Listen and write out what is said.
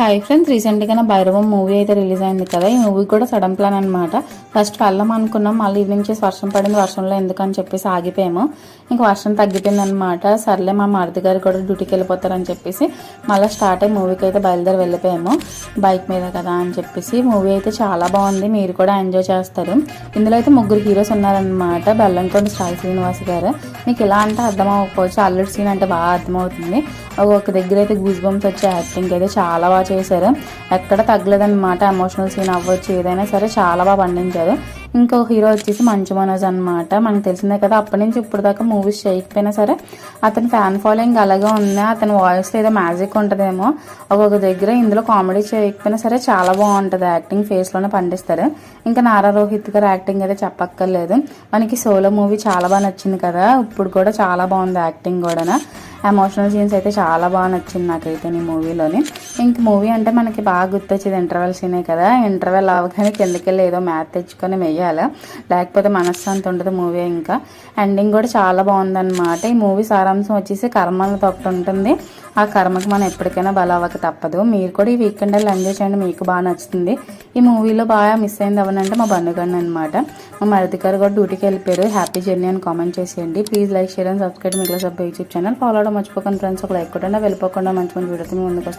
Hi friends రీసెంట్గా నా Bhairavam movie అయితే రిలీజ్ అయింది కదా ఈ మూవీ కూడా సడన్ ప్లాన్ అనమాట ఫస్ట్ వెళ్దాం అనుకున్నాం మళ్ళీ ఈవినింగ్ చేసి వర్షం పడింది వర్షంలో ఎందుకని చెప్పేసి ఆగిపోయాము. ఇంకా వర్షం తగ్గిపోయింది అనమాట సర్లే మా మరిది గారు కూడా డ్యూటీకి వెళ్ళిపోతారని చెప్పేసి మళ్ళీ స్టార్ట్ అయ్యి మూవీకి అయితే బయలుదేరి వెళ్ళిపోయాము. బైక్ మీద కదా అని చెప్పేసి మూవీ అయితే చాలా బాగుంది మీరు కూడా ఎంజాయ్ చేస్తారు. ఇందులో అయితే ముగ్గురు హీరోస్ ఉన్నారనమాట బెల్లంకొండ సాయి శ్రీనివాస్ గారు. మీకు ఎలా అంటే అర్థం అవ్వకపోవచ్చు అల్లుడి సీన్ అంటే బాగా అర్థమవుతుంది. ఒక దగ్గర అయితే గూస్ బంప్స్ వచ్చే యాక్టింగ్ అయితే చాలా బాగా చేశారు. ఎక్కడ తగ్గలేదన్నమాట. ఎమోషనల్ సీన్ అవ్వచ్చు ఏదైనా సరే చాలా బాగా పండించారు. ఇంకో హీరో వచ్చేసి మంచు మనోజ్ అనమాట మనకు తెలిసిందే కదా అప్పటి నుంచి ఇప్పుడు దాకా మూవీస్ చేయకపోయినా సరే అతని ఫ్యాన్ ఫాలోయింగ్ అలాగే ఉంది. అతని వాయిస్లో ఏదో మ్యాజిక్ ఉంటుందేమో. ఒక్కొక్క దగ్గర ఇందులో కామెడీ చేయకపోయినా సరే చాలా బాగుంటుంది యాక్టింగ్ ఫేస్లోనే పండిస్తారు. ఇంకా నారా రోహిత్ గారు యాక్టింగ్ అయితే చెప్పక్కర్లేదు. మనకి సోలో మూవీ చాలా బాగా నచ్చింది కదా. ఇప్పుడు కూడా చాలా బాగుంది యాక్టింగ్ కూడా ఎమోషనల్ సీన్స్ అయితే చాలా బాగా నచ్చింది నాకైతే ఈ మూవీలోని. ఇంక మూవీ అంటే మనకి బాగా గుర్తొచ్చేది ఇంటర్వెల్ సీనే కదా. ఇంటర్వెల్ అవగానే కిందకెళ్ళి ఏదో మ్యాథ్ తెచ్చుకొని వెయ్యాలి. లేకపోతే మనశ్శాంతి ఉండదు మూవీ ఇంకా. ఎండింగ్ కూడా చాలా బాగుందన్నమాట. ఈ మూవీ సారాంశం వచ్చేసి కర్మలతో ఒకటి ఉంటుంది. ఆ కర్మకి మనం ఎప్పటికైనా బలవ్వక తప్పదు. మీరు కూడా ఈ వీకెండ్ ఎంజాయ్ చేయండి. మీకు బాగా నచ్చుతుంది. ఈ మూవీలో బాగా మిస్ అయింది ఎవరంటే మా బంధుగండి అనమాట మా మరిది గారు కూడా డ్యూటీకి వెళ్ళిపోయారు. హ్యాపీ జర్నీ అని కామెంట్ చేసేయండి. Please like share and subscribe మిగిలిన సబ్ యూట్యూబ్ ఛానల్ ఫాలో అవడం మర్చిపోకండి ఫ్రెండ్స్ ఒక లైక్ కూడా వెళ్ళిపోకుండా మంచి మంచి వీడియోతో ముందుకు వస్తాం